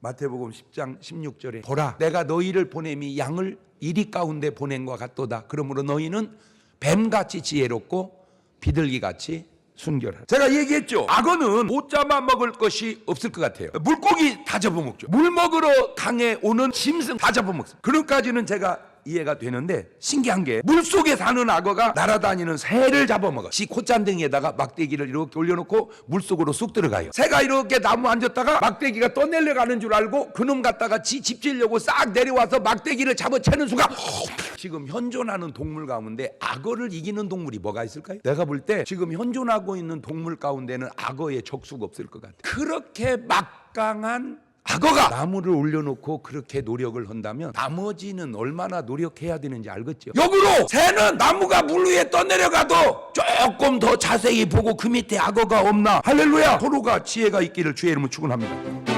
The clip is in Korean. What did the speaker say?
마태복음 10장 16절에 보라. 내가 너희를 보냄이 양을 이리 가운데 보낸 것 같도다. 그러므로 너희는 뱀같이 지혜롭고 비둘기같이 순결하라. 제가 얘기했죠. 악어는 못 잡아 먹을 것이 없을 것 같아요. 물고기 다 잡아먹죠. 물 먹으러 강에 오는 짐승 다 잡아먹습니다. 그런까지는 제가 이해가 되는데 신기한 게 물속에 사는 악어가 날아다니는 새를 잡아먹어 지 콧잔등이에다가 막대기를 이렇게 올려놓고 물속으로 쑥 들어가요. 새가 이렇게 나무 앉았다가 막대기가 떠내려가는 줄 알고 그놈 갖다가 지 집지려고 싹 내려와서 막대기를 잡아채는 순간 지금 현존하는 동물 가운데 악어를 이기는 동물이 뭐가 있을까요? 내가 볼 때 지금 현존하고 있는 동물 가운데는 악어의 적수가 없을 것 같아요. 그렇게 막강한 악어가 나무를 올려놓고 그렇게 노력을 한다면 나머지는 얼마나 노력해야 되는지 알겠죠? 역으로 새는 나무가 물 위에 떠내려가도 조금 더 자세히 보고 그 밑에 악어가 없나 할렐루야 서로가 지혜가 있기를 주의 이름으로 축원합니다.